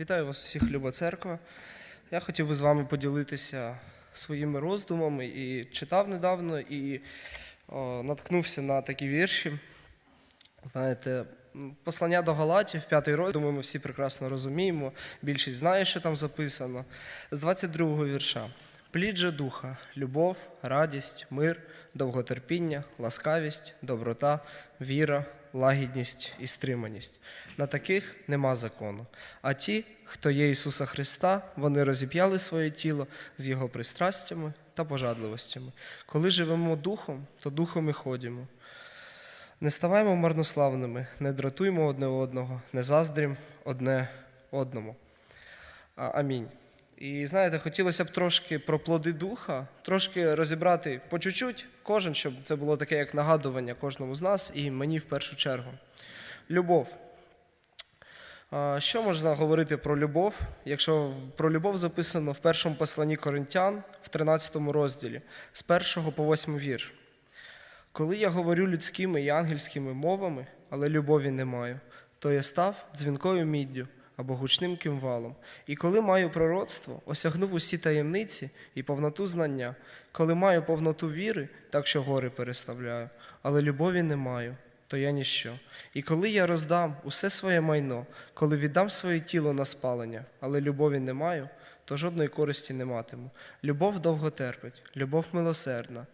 Вітаю вас усіх, Люба Церква. Я хотів би з вами поділитися своїми роздумами і читав недавно і о, наткнувся на такі вірші. Знаєте, послання до Галатів, п'ятий розділ, думаю, ми всі прекрасно розуміємо. Більшість знає, що там записано. З 22-го вірша. Плід же духа, любов, радість, мир, довготерпіння, ласкавість, доброта, віра, лагідність і стриманість. На таких нема закону. А ті, хто є Ісуса Христа, вони розіп'яли своє тіло з Його пристрастями та пожадливостями. Коли живемо духом, то духом і ходимо. Не ставаймо марнославними, не дратуймо одне одного, не заздрім одне одному. Амінь. І знаєте, хотілося б трошки про плоди духа, трошки розібрати по чуть-чуть кожен, щоб це було таке як нагадування кожному з нас і мені в першу чергу. Любов. Що можна говорити про любов, якщо про любов записано в першому посланні Коринтян в 13 розділі з 1 по 8 вір. Коли я говорю людськими і ангельськими мовами, але любові не маю, то я став дзвінкою міддю або гучним кимвалом. І коли маю пророцтво, осягнув усі таємниці і повноту знання, коли маю повноту віри, так що гори переставляю, але любові не маю, то я ніщо. І коли я роздам усе своє майно, коли віддам своє тіло на спалення, але любові не маю, то жодної користі не матиму. Любов довго терпить, любов милосердна.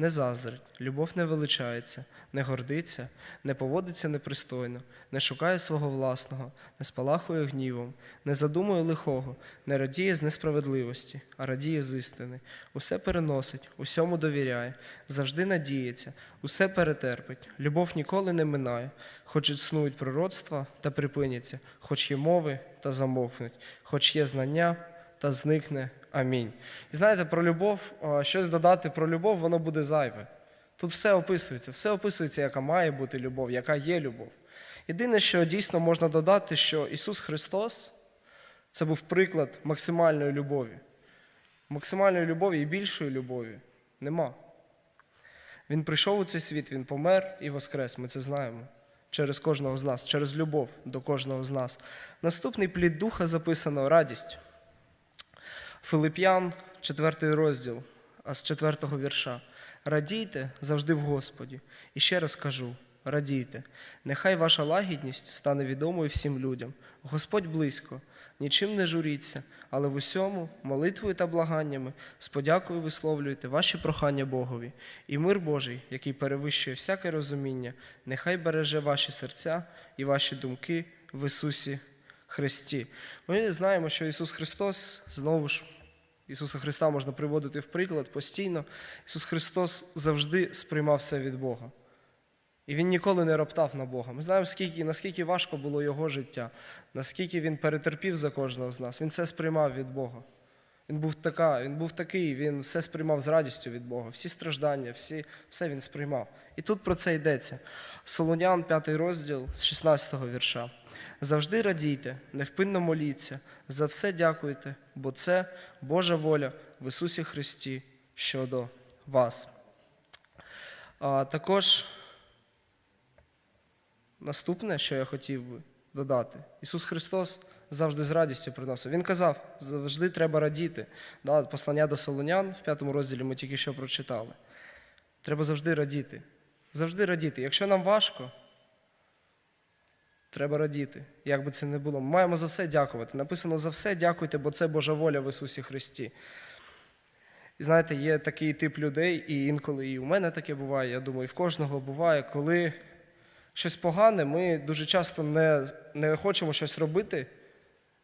Не заздрить, любов не величається, не гордиться, не поводиться непристойно, не шукає свого власного, не спалахує гнівом, не задумує лихого, не радіє з несправедливості, а радіє з істини. Усе переносить, усьому довіряє, завжди надіється, усе перетерпить. Любов ніколи не минає, хоч існують пророцтва та припиняться, хоч є мови та замовкнуть, хоч є знання та зникне. Амінь. І знаєте, про любов, щось додати про любов, воно буде зайве. Тут все описується, все описується, яка має бути любов, яка є любов. Єдине, що дійсно можна додати, що Ісус Христос це був приклад максимальної любові. Максимальної любові і більшої любові нема. Він прийшов у цей світ, Він помер і воскрес. Ми це знаємо. Через кожного з нас, через любов до кожного з нас. Наступний плід духа записано радість. Филип'ян, 4 розділ, а з 4 вірша. Радійте завжди в Господі. І ще раз кажу: радійте. Нехай ваша лагідність стане відомою всім людям. Господь близько, нічим не журіться, але в усьому, молитвою та благаннями, з подякою висловлюйте ваші прохання Богові. І мир Божий, який перевищує всяке розуміння, нехай береже ваші серця і ваші думки в Ісусі Христі. Ми знаємо, що Ісус Христос знову ж. Ісуса Христа можна приводити в приклад постійно. Ісус Христос завжди сприймав все від Бога. І Він ніколи не роптав на Бога. Ми знаємо, скільки, наскільки важко було Його життя, наскільки Він перетерпів за кожного з нас. Він все сприймав від Бога. Він був, така, він був такий, він все сприймав з радістю від Бога. Всі страждання, всі, все він сприймав. І тут про це йдеться. Солонян, 5 розділ з 16 вірша. Завжди радійте, невпинно моліться, за все дякуйте, бо це Божа воля в Ісусі Христі щодо вас. А також наступне, що я хотів би додати, Ісус Христос завжди з радістю приносив. Він казав, завжди треба радіти. Да, послання до Солонян в п'ятому розділі ми тільки що прочитали. Треба завжди радіти. Завжди радіти. Якщо нам важко, Треба радіти, як би це не було. Ми маємо за все дякувати. Написано за все дякуйте, бо це Божа воля в Ісусі Христі. І знаєте, є такий тип людей, і інколи і у мене таке буває, я думаю, і в кожного буває, коли щось погане, ми дуже часто не, не хочемо щось робити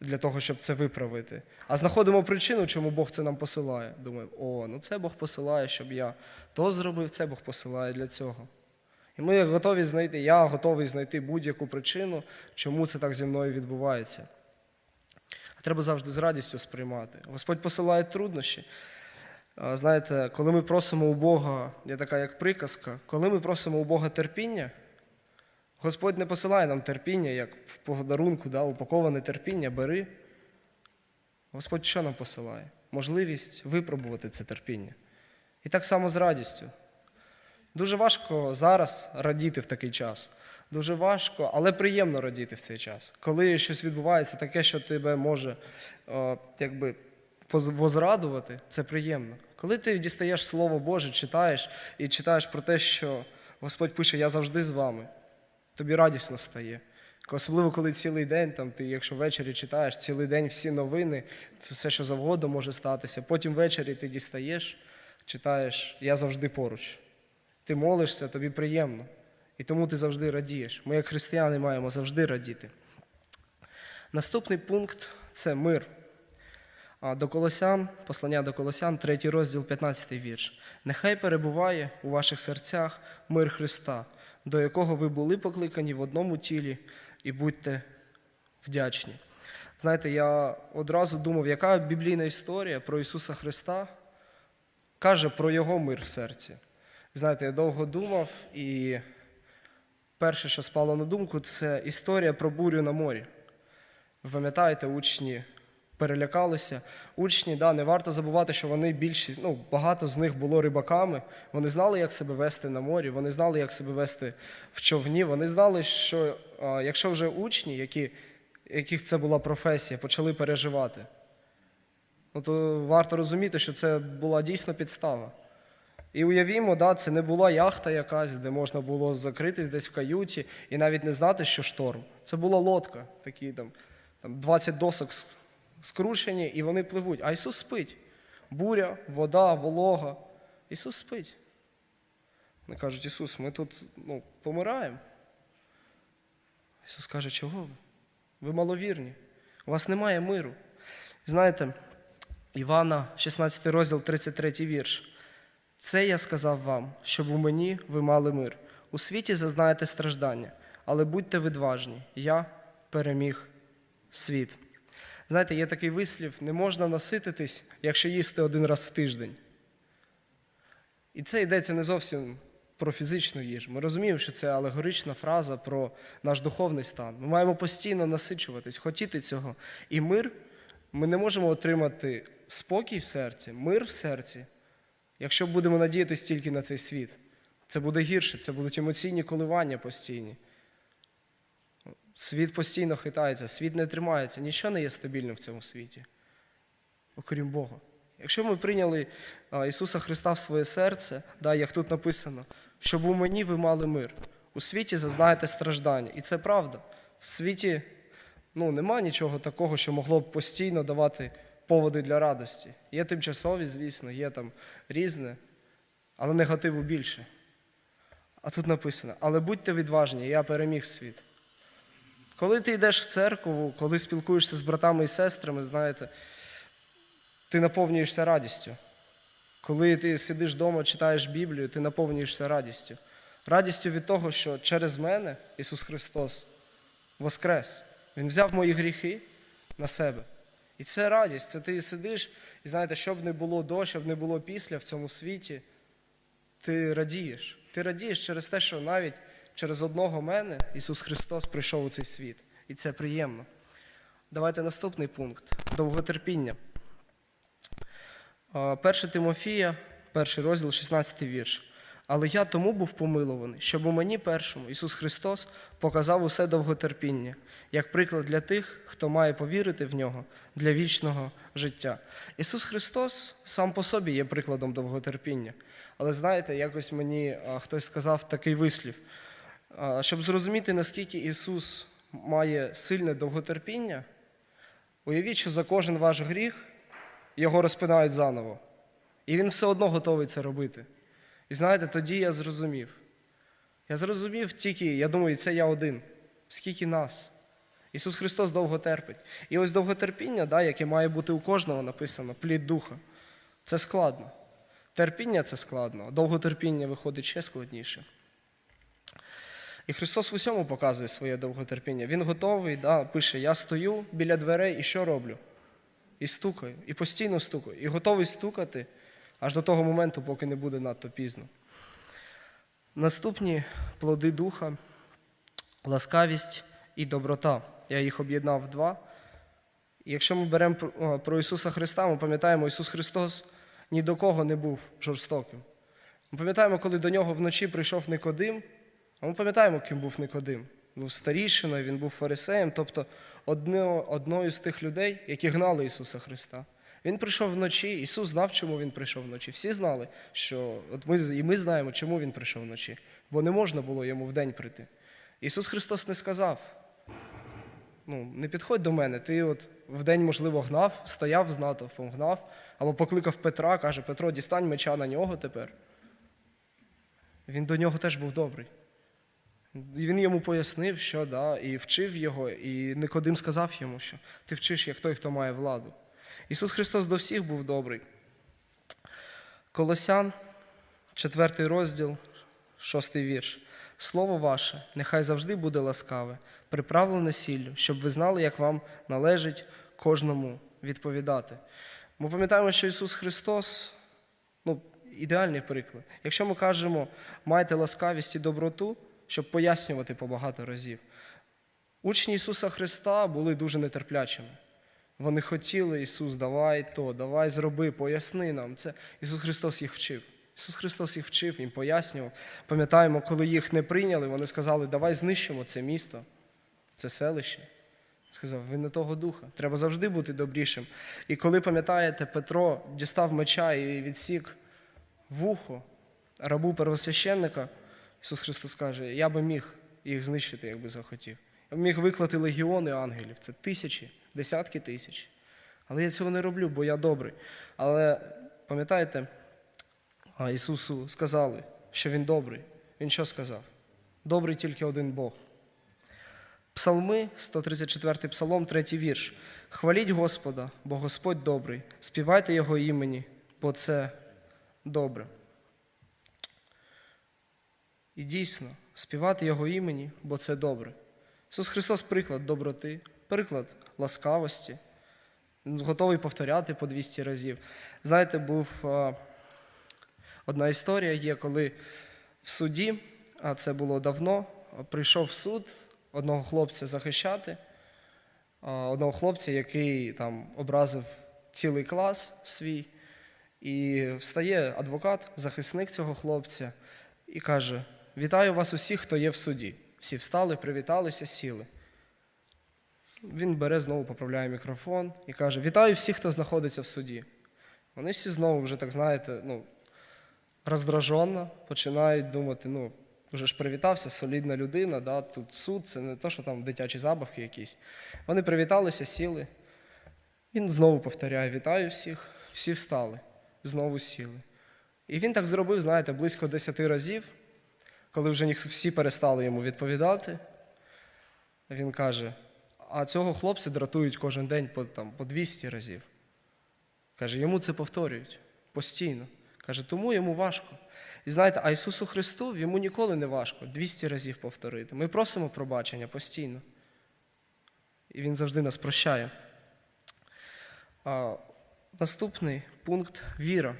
для того, щоб це виправити, а знаходимо причину, чому Бог це нам посилає. Думаємо, о, ну це Бог посилає, щоб я то зробив, це Бог посилає для цього. І ми готові знайти, я готовий знайти будь-яку причину, чому це так зі мною відбувається. А треба завжди з радістю сприймати. Господь посилає труднощі. Знаєте, коли ми просимо у Бога, є така як приказка, коли ми просимо у Бога терпіння, Господь не посилає нам терпіння, як в подарунку, да, упаковане терпіння, бери. Господь що нам посилає? Можливість випробувати це терпіння. І так само з радістю. Дуже важко зараз радіти в такий час. Дуже важко, але приємно радіти в цей час. Коли щось відбувається, таке, що тебе може е, якби возрадувати, це приємно. Коли ти дістаєш Слово Боже, читаєш і читаєш про те, що Господь пише, я завжди з вами, тобі радісно стає. Особливо, коли цілий день, там, ти, якщо ввечері читаєш, цілий день всі новини, все, що завгодно може статися. Потім ввечері ти дістаєш, читаєш, я завжди поруч. Ти молишся, тобі приємно. І тому ти завжди радієш. Ми, як християни, маємо завжди радіти. Наступний пункт це мир. До Колосян, послання до Колосян, 3 розділ, 15 вірш. Нехай перебуває у ваших серцях мир Христа, до якого ви були покликані в одному тілі, і будьте вдячні. Знаєте, я одразу думав, яка біблійна історія про Ісуса Христа каже про Його мир в серці. Знаєте, я довго думав, і перше, що спало на думку, це історія про бурю на морі. Ви пам'ятаєте, учні перелякалися. Учні, да, не варто забувати, що вони більші, ну, багато з них було рибаками. Вони знали, як себе вести на морі, вони знали, як себе вести в човні. Вони знали, що а, якщо вже учні, які, яких це була професія, почали переживати, ну, то варто розуміти, що це була дійсно підстава. І уявімо, да, це не була яхта якась, де можна було закритись десь в каюті і навіть не знати, що шторм. Це була лодка, такі там, там 20 досок с- скручені, і вони пливуть. А Ісус спить. Буря, вода, волога. Ісус спить. Вони кажуть, Ісус, ми тут ну, помираємо. Ісус каже, чого ви? Ви маловірні. У вас немає миру. Знаєте, Івана, 16 розділ, 33 вірш. Це я сказав вам, щоб у мені ви мали мир. У світі зазнаєте страждання, але будьте відважні, я переміг світ. Знаєте, є такий вислів: не можна насититись, якщо їсти один раз в тиждень. І це йдеться не зовсім про фізичну їжу. Ми розуміємо, що це алегорична фраза про наш духовний стан. Ми маємо постійно насичуватись, хотіти цього. І мир ми не можемо отримати спокій в серці, мир в серці, якщо будемо надіятися тільки на цей світ. Це буде гірше, це будуть емоційні коливання постійні. Світ постійно хитається, світ не тримається, нічого не є стабільним в цьому світі, окрім Бога. Якщо ми прийняли Ісуса Христа в своє серце, да, як тут написано, щоб у мені ви мали мир, у світі зазнаєте страждання. І це правда. В світі ну, нема нічого такого, що могло б постійно давати поводи для радості. Є тимчасові, звісно, є там різне, але негативу більше. А тут написано: але будьте відважні, я переміг світ. Коли ти йдеш в церкву, коли спілкуєшся з братами і сестрами, знаєте, ти наповнюєшся радістю. Коли ти сидиш вдома, читаєш Біблію, ти наповнюєшся радістю. Радістю від того, що через мене Ісус Христос воскрес. Він взяв мої гріхи на себе. І це радість. Це ти сидиш, і знаєте, що не було до, що б не було після в цьому світі, ти радієш. Ти радієш через те, що навіть через одного мене Ісус Христос прийшов у цей світ. І це приємно. Давайте наступний пункт довготерпіння. 1 Тимофія, перший розділ, 16 вірш. Але я тому був помилований, щоб у мені першому Ісус Христос показав усе довготерпіння, як приклад для тих, хто має повірити в нього для вічного життя. Ісус Христос сам по собі є прикладом довготерпіння. Але знаєте, якось мені хтось сказав такий вислів. Щоб зрозуміти, наскільки Ісус має сильне довготерпіння, уявіть, що за кожен ваш гріх його розпинають заново. І він все одно готовий це робити. І знаєте, тоді я зрозумів. Я зрозумів тільки, я думаю, це я один. Скільки нас. Ісус Христос довго терпить. І ось довготерпіння, да, яке має бути у кожного написано, плід духа. Це складно. Терпіння це складно, довготерпіння виходить ще складніше. І Христос в усьому показує своє довготерпіння. Він готовий, да, пише: Я стою біля дверей і що роблю? І стукаю, і постійно стукаю, і готовий стукати аж до того моменту, поки не буде надто пізно. Наступні плоди духа ласкавість і доброта. Я їх об'єднав два. Якщо ми беремо про Ісуса Христа, ми пам'ятаємо, Ісус Христос ні до кого не був жорстоким. Ми пам'ятаємо, коли до нього вночі прийшов Никодим, А ми пам'ятаємо, ким був Никодим. Був старішиною, він був фарисеєм, тобто одно, одною з тих людей, які гнали Ісуса Христа. Він прийшов вночі, Ісус знав, чому Він прийшов вночі. Всі знали, що от ми, і ми знаємо, чому Він прийшов вночі, бо не можна було йому вдень прийти. Ісус Христос не сказав, ну, не підходь до мене, ти от вдень, можливо, гнав, стояв з натовпом, гнав, або покликав Петра, каже, Петро, дістань меча на нього тепер. Він до нього теж був добрий. І він йому пояснив, що да, і вчив його, і Никодим сказав йому, що ти вчиш, як той, хто має владу. Ісус Христос до всіх був добрий. Колосян, 4 розділ, 6 вірш. Слово ваше, нехай завжди буде ласкаве, приправлене сіллю, щоб ви знали, як вам належить кожному відповідати. Ми пам'ятаємо, що Ісус Христос ну, ідеальний приклад. Якщо ми кажемо, майте ласкавість і доброту, щоб пояснювати по багато разів. Учні Ісуса Христа були дуже нетерплячими. Вони хотіли, Ісус, давай то, давай зроби, поясни нам це. Ісус Христос їх вчив. Ісус Христос їх вчив, їм пояснював. Пам'ятаємо, коли їх не прийняли, вони сказали, давай знищимо це місто, це селище. Сказав, ви не того духа. Треба завжди бути добрішим. І коли, пам'ятаєте, Петро дістав меча і відсік вухо рабу первосвященника, Ісус Христос каже, я би міг їх знищити, якби захотів. Я б міг виклати легіони ангелів. Це тисячі, десятки тисяч. Але я цього не роблю, бо я добрий. Але пам'ятаєте, Ісусу сказали, що Він добрий. Він що сказав? Добрий тільки один Бог. Псалми, 134 псалом, 3 вірш. Хваліть Господа, бо Господь добрий, співайте Його імені, бо це добре. І дійсно, співати Його імені, бо це добре. Ісус Христос приклад доброти, приклад ласкавості, готовий повторяти по 200 разів. Знаєте, був одна історія є, коли в суді, а це було давно, прийшов в суд одного хлопця захищати, одного хлопця, який там образив цілий клас свій. І встає адвокат, захисник цього хлопця, і каже: Вітаю вас усіх, хто є в суді. Всі встали, привіталися, сіли. Він бере знову поправляє мікрофон і каже: Вітаю всіх, хто знаходиться в суді. Вони всі знову вже, так знаєте, ну, роздраженно починають думати, ну, вже ж привітався, солідна людина, да, тут суд, це не то, що там дитячі забавки якісь. Вони привіталися, сіли. Він знову повторяє: Вітаю всіх, всі встали, знову сіли. І він так зробив, знаєте, близько 10 разів, коли вже всі перестали йому відповідати. Він каже: а цього хлопця дратують кожен день по, там, по 200 разів. Каже, йому це повторюють постійно. Каже, тому йому важко. І знаєте, а Ісусу Христу йому ніколи не важко 200 разів повторити. Ми просимо пробачення постійно. І Він завжди нас прощає. А, наступний пункт віра.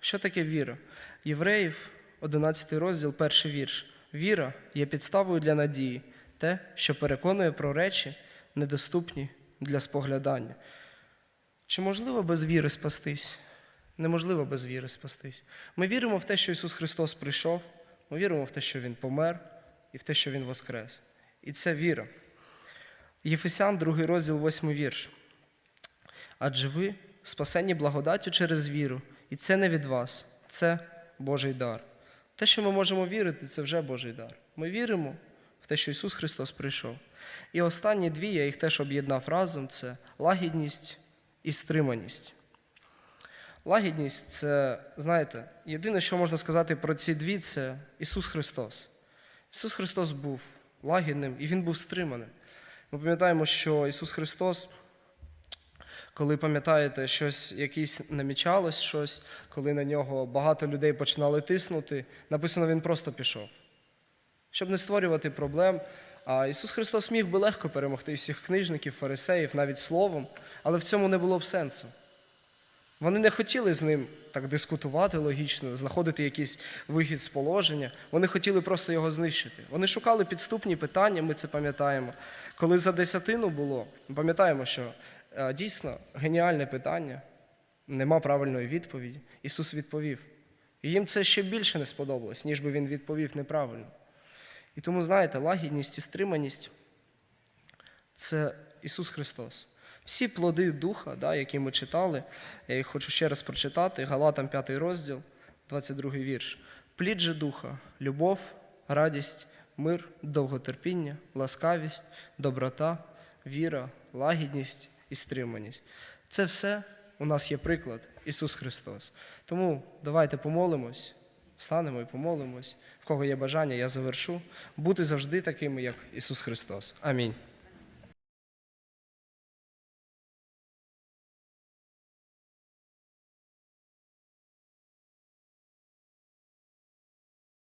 Що таке віра? Євреїв, 11 розділ, перший вірш. Віра є підставою для надії, те, що переконує про речі, недоступні для споглядання. Чи можливо без віри спастись? Неможливо без віри спастись. Ми віримо в те, що Ісус Христос прийшов, ми віримо в те, що Він помер, і в те, що Він воскрес. І це віра. Єфесян, 2 розділ, 8 вірш. Адже ви спасені благодаттю через віру, і це не від вас, це Божий дар. Те, що ми можемо вірити, це вже Божий дар. Ми віримо в те, що Ісус Христос прийшов. І останні дві, я їх теж об'єднав разом: це лагідність і стриманість. Лагідність це, знаєте, єдине, що можна сказати про ці дві, це Ісус Христос. Ісус Христос був лагідним і Він був стриманим. Ми пам'ятаємо, що Ісус Христос, коли пам'ятаєте, щось якесь намічалось, щось, коли на нього багато людей починали тиснути, написано, Він просто пішов. Щоб не створювати проблем. А Ісус Христос міг би легко перемогти всіх книжників, фарисеїв, навіть словом, але в цьому не було б сенсу. Вони не хотіли з ним так дискутувати логічно, знаходити якийсь вихід з положення. Вони хотіли просто його знищити. Вони шукали підступні питання, ми це пам'ятаємо. Коли за десятину було, пам'ятаємо, що дійсно геніальне питання, нема правильної відповіді. Ісус відповів. І їм це ще більше не сподобалось, ніж би він відповів неправильно. І тому, знаєте, лагідність і стриманість це Ісус Христос. Всі плоди Духа, да, які ми читали, я їх хочу ще раз прочитати. Галатам 5 розділ, 22 вірш. Плід же Духа, любов, радість, мир, довготерпіння, ласкавість, доброта, віра, лагідність і стриманість. Це все у нас є приклад Ісус Христос. Тому давайте помолимось, встанемо і помолимось. В кого є бажання, я завершу. Бути завжди такими, як Ісус Христос. Амінь.